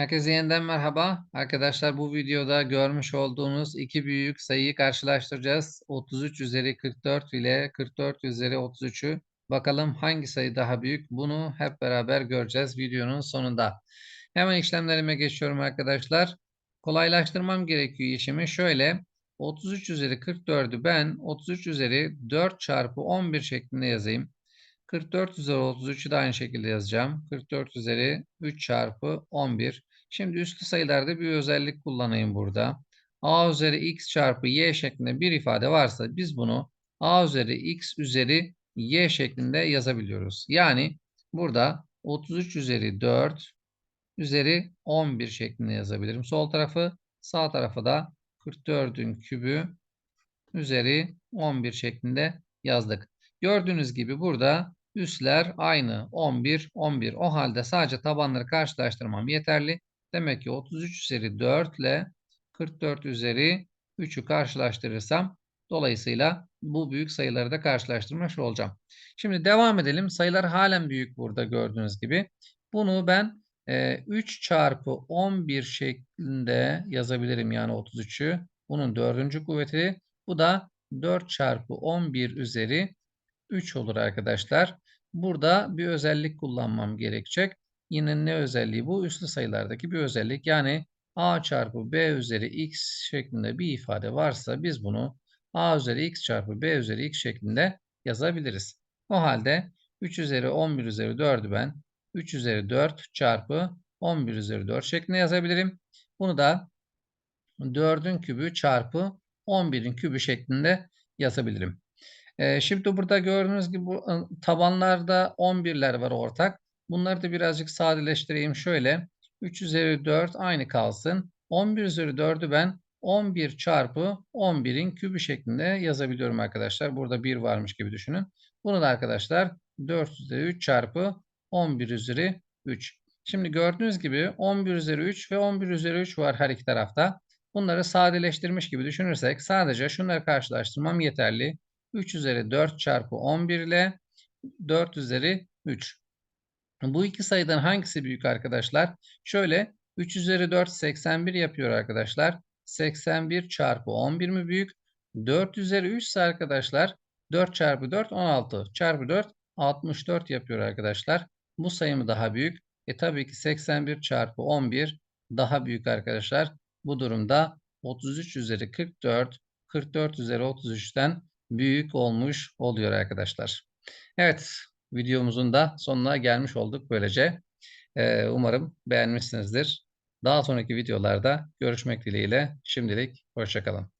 Herkese yeniden merhaba. Arkadaşlar bu videoda görmüş olduğunuz iki büyük sayıyı karşılaştıracağız. 33 üzeri 44 ile 44 üzeri 33'ü. Bakalım hangi sayı daha büyük? Bunu hep beraber göreceğiz videonun sonunda. Hemen işlemlerime geçiyorum arkadaşlar. Kolaylaştırmam gerekiyor işimi. Şöyle 33 üzeri 44'ü ben 33 üzeri 4 çarpı 11 şeklinde yazayım. 44 üzeri 33'ü de aynı şekilde yazacağım. 44 üzeri 3 çarpı 11. Şimdi üslü sayılarda bir özellik kullanayım burada. a üzeri x çarpı y şeklinde bir ifade varsa biz bunu a üzeri x üzeri y şeklinde yazabiliyoruz. Yani burada 33 üzeri 4 üzeri 11 şeklinde yazabilirim. Sol tarafı sağ tarafı da 44'ün kübü üzeri 11 şeklinde yazdık. Gördüğünüz gibi burada üsler aynı 11 11. O halde sadece tabanları karşılaştırmam yeterli. Demek ki 33 üzeri 4 ile 44 üzeri 3'ü karşılaştırırsam dolayısıyla bu büyük sayıları da karşılaştırmış olacağım. Şimdi devam edelim. Sayılar halen büyük burada gördüğünüz gibi. Bunu ben 3 çarpı 11 şeklinde yazabilirim yani 33'ü. Bunun dördüncü kuvveti. Bu da 4 çarpı 11 üzeri 3 olur arkadaşlar. Burada bir özellik kullanmam gerekecek. Yine ne özelliği bu? Üslü sayılardaki bir özellik. Yani a çarpı b üzeri x şeklinde bir ifade varsa biz bunu a üzeri x çarpı b üzeri x şeklinde yazabiliriz. O halde 3 üzeri 11 üzeri 4'ü ben 3 üzeri 4 çarpı 11 üzeri 4 şeklinde yazabilirim. Bunu da 4'ün kübü çarpı 11'in kübü şeklinde yazabilirim. Ee, şimdi burada gördüğünüz gibi bu ıı, tabanlarda 11'ler var ortak. Bunları da birazcık sadeleştireyim şöyle. 3 üzeri 4 aynı kalsın. 11 üzeri 4'ü ben 11 çarpı 11'in kübü şeklinde yazabiliyorum arkadaşlar. Burada 1 varmış gibi düşünün. Bunu da arkadaşlar 4 üzeri 3 çarpı 11 üzeri 3. Şimdi gördüğünüz gibi 11 üzeri 3 ve 11 üzeri 3 var her iki tarafta. Bunları sadeleştirmiş gibi düşünürsek sadece şunları karşılaştırmam yeterli. 3 üzeri 4 çarpı 11 ile 4 üzeri 3. Bu iki sayıdan hangisi büyük arkadaşlar? Şöyle 3 üzeri 4 81 yapıyor arkadaşlar. 81 çarpı 11 mi büyük? 4 üzeri 3 ise arkadaşlar 4 çarpı 4 16 çarpı 4 64 yapıyor arkadaşlar. Bu sayı mı daha büyük? E tabii ki 81 çarpı 11 daha büyük arkadaşlar. Bu durumda 33 üzeri 44, 44 üzeri 33'ten büyük olmuş oluyor arkadaşlar. Evet, videomuzun da sonuna gelmiş olduk böylece. Ee, umarım beğenmişsinizdir. Daha sonraki videolarda görüşmek dileğiyle. Şimdilik hoşçakalın.